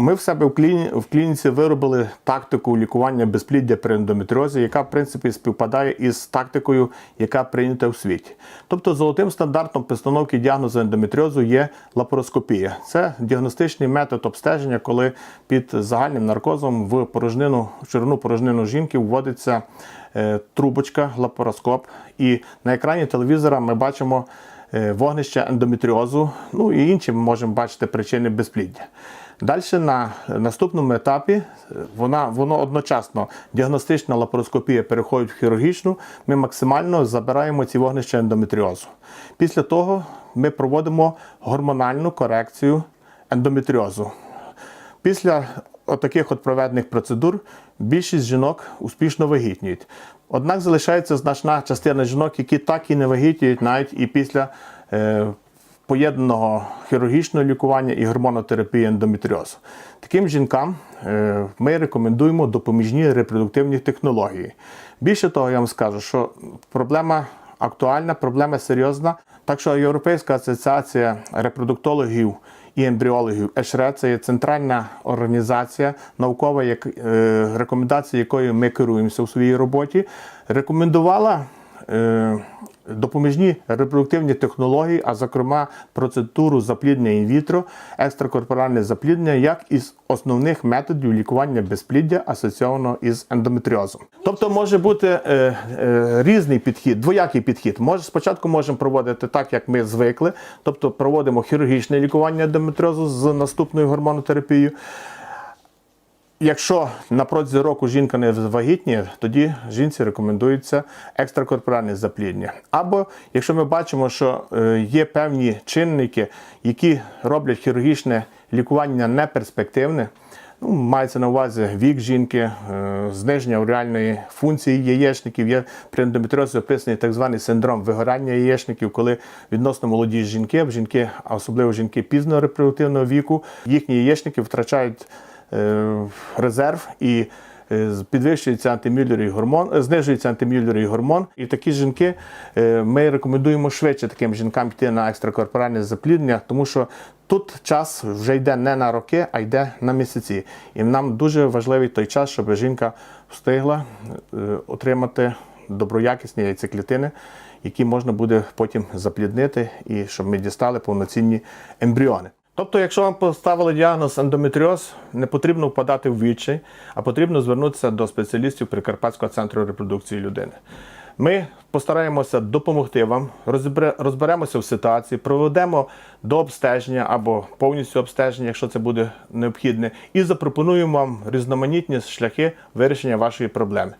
Ми в себе в, кліні, в клініці виробили тактику лікування безпліддя при ендометріозі, яка в принципі співпадає із тактикою, яка прийнята в світі. Тобто, золотим стандартом постановки діагнозу ендометріозу є лапароскопія. Це діагностичний метод обстеження, коли під загальним наркозом в порожнину, в ширину порожнину жінки вводиться е, трубочка, лапароскоп, і на екрані телевізора ми бачимо е, вогнище ендометріозу, ну і інші ми можемо бачити причини безпліддя. Далі на наступному етапі е, вона, воно одночасно діагностична лапароскопія переходить в хірургічну, ми максимально забираємо ці вогнища ендометріозу. Після того ми проводимо гормональну корекцію ендометріозу. Після таких от проведених процедур більшість жінок успішно вагітніють. Однак залишається значна частина жінок, які так і не вагітніють навіть і після е, поєднаного хірургічного лікування і гормонотерапії ендометріозу. Таким жінкам е, ми рекомендуємо допоміжні репродуктивні технології. Більше того, я вам скажу, що проблема актуальна, проблема серйозна. Так що Європейська асоціація репродуктологів і ембріологів ЕШРЕ це є центральна організація наукова, як, е, рекомендації якою ми керуємося у своїй роботі, рекомендувала допоміжні репродуктивні технології, а зокрема процедуру запліднення інвітро, екстракорпоральне запліднення, як із основних методів лікування безпліддя асоційованого із ендометріозом. Тобто може бути е, е, різний підхід, двоякий підхід. Може, спочатку можемо проводити так, як ми звикли, тобто проводимо хірургічне лікування ендометріозу з наступною гормонотерапією. Якщо на протязі року жінка не вагітніє, тоді жінці рекомендується екстракорпоральне запліднення. Або якщо ми бачимо, що е, є певні чинники, які роблять хірургічне лікування неперспективне, ну, мається на увазі вік жінки, е, зниження реальної функції яєчників. Є при ендометріозі описаний так званий синдром вигорання яєчників, коли відносно молоді жінки, жінки, особливо жінки пізного репродуктивного віку, їхні яєчники втрачають резерв і е, підвищується антимюллеровий гормон, е, знижується антимюллеровий гормон. І такі жінки е, ми рекомендуємо швидше таким жінкам йти на екстракорпоральне запліднення, тому що тут час вже йде не на роки, а йде на місяці. І нам дуже важливий той час, щоб жінка встигла е, отримати доброякісні яйцеклітини, які можна буде потім запліднити, і щоб ми дістали повноцінні ембріони. Тобто, якщо вам поставили діагноз ендометріоз, не потрібно впадати в відчай, а потрібно звернутися до спеціалістів Прикарпатського центру репродукції людини. Ми постараємося допомогти вам, розберемося в ситуації, проведемо до обстеження або повністю обстеження, якщо це буде необхідне, і запропонуємо вам різноманітні шляхи вирішення вашої проблеми.